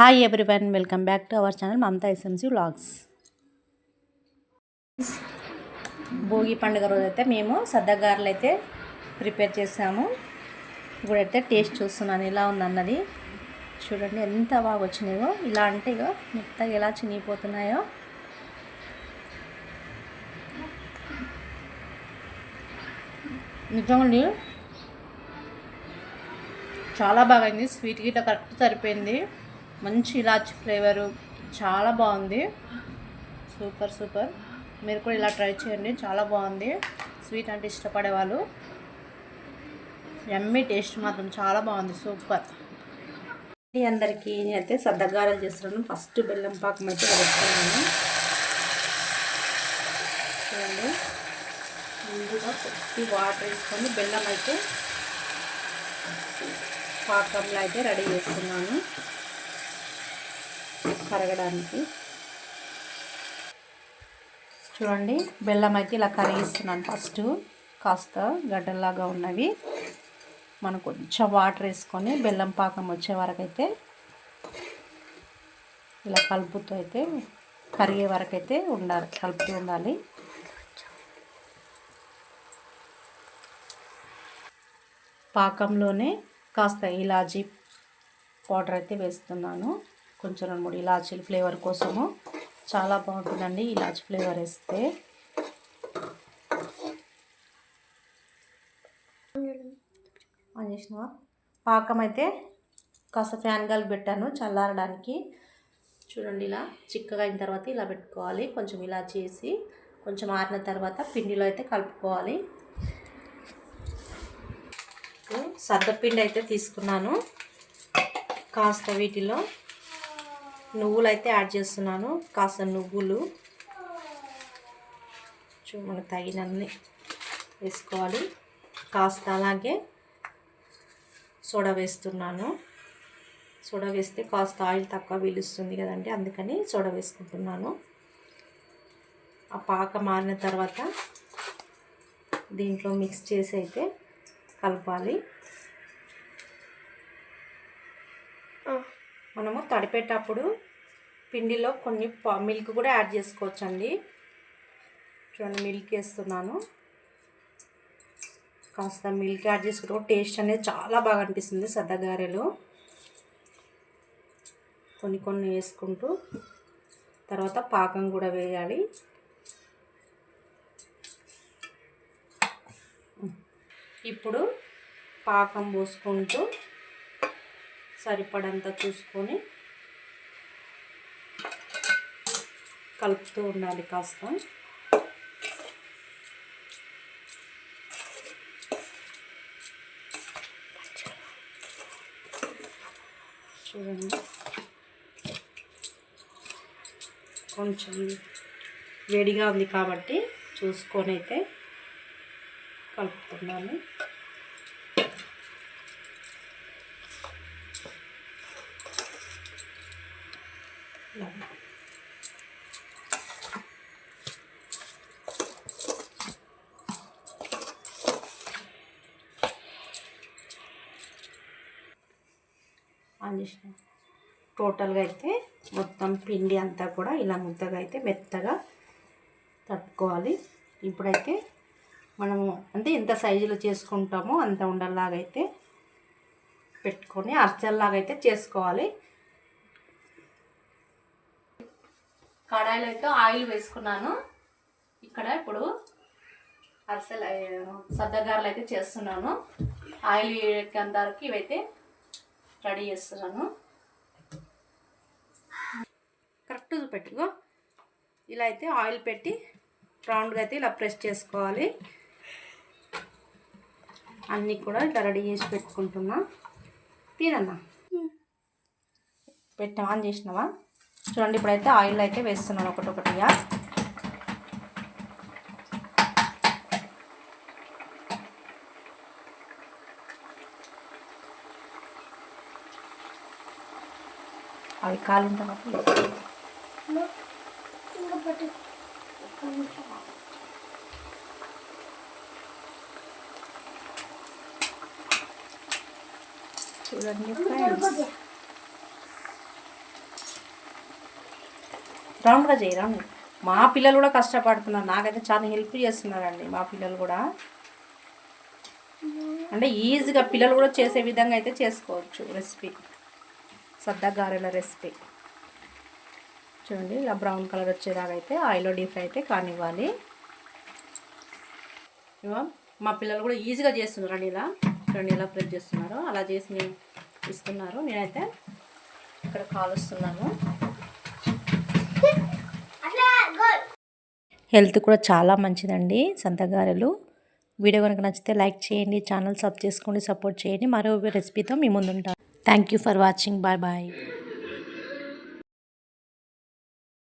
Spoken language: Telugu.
Hi everyone welcome back to our channel Mamata SMC vlogs Bhogi పండుగ రోజు అయితే మేము సద్దగారులు అయితే ప్రిపేర్ చేసాము. ఇప్పుడైతే టేస్ట్ చూస్తున్నాను ఎలా ఉందన్నది. చూడండి ఎంత బాగా వచ్చినాయో. ఇలా అంటే ఇగో మొత్తం ఎలా చినిగిపోతున్నాయో. నిజంగా చాలా బాగా అయింది. స్వీట్ గిట్ట కరెక్ట్ సరిపోయింది. మంచి ఇలాచి ఫ్లేవరు చాలా బాగుంది. Super super. మీరు కూడా ఇలా ట్రై చేయండి చాలా బాగుంది. స్వీట్ అంటే ఇష్టపడే వాళ్ళు. ఎమ్మి టేస్ట్ మాత్రం చాలా బాగుంది సూపర్. అందరికీ నేనైతే సద్దగారలు చేస్తున్నాను. ఫస్ట్ బెల్లం పాకం అయితే వేస్తున్నాను చూడండి. ముందుగా కొద్ది వాటర్ వేసుకొని బెల్లం అయితే పాకంలో అయితే రెడీ చేస్తున్నాను. కరగడానికి. చూడండి బెల్లం అయితే ఇలా కరిగిస్తున్నాను ఫస్ట్ కాస్త గడ్డల్లాగా ఉన్నవి. మనం కొంచెం వాటర్ వేసుకొని బెల్లం పాకం వచ్చే వరకు అయితే ఇలా కలుపుతూ అయితే కరిగే వరకు అయితే ఉండాలి కలుపుతూ ఉండాలి. పాకంలోనే కాస్త ఇలాచీ పౌడర్ అయితే వేస్తున్నాను. కొంచెం రెండు మూడు ఇలాచీల ఫ్లేవర్ కోసము. చాలా బాగుంటుందండి ఇలాచీ ఫ్లేవర్ వేస్తే. ఆన్ పాకం అయితే కాస్త ఫ్యాన్ గాలి పెట్టాను చల్లారడానికి. చూడండి ఇలా చిక్కగా అయిన తర్వాత ఇలా పెట్టుకోవాలి. కొంచెం ఇలా చేసి కొంచెం ఆరిన తర్వాత పిండిలో అయితే కలుపుకోవాలి. సద్దపిండి అయితే తీసుకున్నాను. కాస్త వీటిలో నువ్వులు అయితే యాడ్ చేస్తున్నాను. కాస్త నువ్వులు. చూ మనకు తగినన్ని వేసుకోవాలి. కాస్త అలాగే సోడా వేస్తున్నాను. సోడా వేస్తే కాస్త ఆయిల్ తక్కువ వీలుస్తుంది కదండి అందుకని సోడా వేసుకుంటున్నాను. ఆ పాక మారిన తర్వాత దీంట్లో మిక్స్ చేసి అయితే కలపాలి. మనము తడిపేటప్పుడు పిండిలో కొన్ని మిల్క్ కూడా యాడ్ చేసుకోవచ్చండి. చూడండి మిల్క్ వేస్తున్నాను. కాస్త మిల్క్ యాడ్ చేసుకుంటే టేస్ట్ అనేది చాలా బాగా అనిపిస్తుంది సద్దగారెలు. కొన్ని కొన్ని వేసుకుంటూ తర్వాత పాకం కూడా వేయాలి. ఇప్పుడు పాకం పోసుకుంటూ సరిపడంత చూసుకొని కలుపుతూ ఉండాలి కాస్త. చూడండి. కొంచెం వేడిగా ఉంది కాబట్టి చూసుకొని అయితే కలుపుతున్నాను టోటల్గా అయితే మొత్తం పిండి అంతా కూడా ఇలా ముద్దగా అయితే మెత్తగా తట్టుకోవాలి. ఇప్పుడైతే మనము అంటే ఎంత సైజులో చేసుకుంటామో అంత ఉండేలాగైతే పెట్టుకొని అర్చల్లాగైతే అయితే చేసుకోవాలి. కడాయిలో అయితే ఆయిల్ వేసుకున్నాను. ఇక్కడ ఇప్పుడు అరిసెలు సద్దగారులు అయితే చేస్తున్నాను. ఆయిల్ ఎక్కేంతవరకు ఇవైతే రెడీ చేస్తున్నాను. కరెక్ట్ పెట్టుకో ఇలా అయితే ఆయిల్ పెట్టి రౌండ్గా అయితే ఇలా ప్రెస్ చేసుకోవాలి. అన్నీ కూడా ఇట్లా రెడీ చేసి పెట్టుకుంటున్నా. తినన్నా. పెట్టి ఆన్ చేసినావా? చూడండి ఇప్పుడైతే ఆయిల్ అయితే వేస్తున్నాను ఒకటొకటిగా. అవి కాలిన తర్వాత చూడండి ఫ్రెండ్స్ రౌండ్గా చేయి రౌండ్ మా పిల్లలు కూడా కష్టపడుతున్నారు. నాకైతే చాలా హెల్ప్ చేస్తున్నారండి మా పిల్లలు కూడా. అంటే ఈజీగా పిల్లలు కూడా చేసే విధంగా అయితే చేసుకోవచ్చు రెసిపీ సద్దగారెల రెసిపీ చూడండి ఇలా బ్రౌన్ కలర్ వచ్చేలాగా అయితే ఆయిల్లో డీప్ ఫ్రై అయితే కానివ్వాలి. మా పిల్లలు కూడా ఈజీగా చేస్తున్నారండి ఇలా. చూడండి ఇలా ప్రెస్ చేస్తున్నారు అలా చేసి నేను ఇస్తున్నారు. నేనైతే ఇక్కడ కాలుస్తున్నాను. హెల్త్ కూడా చాలా మంచిదండి సంతగారెలు వీడియో కనుక నచ్చితే లైక్ చేయండి ఛానల్ సబ్ చేసుకోండి సపోర్ట్ చేయండి. మరో రెసిపీతో మీ ముందుంటాను thank you for watching bye bye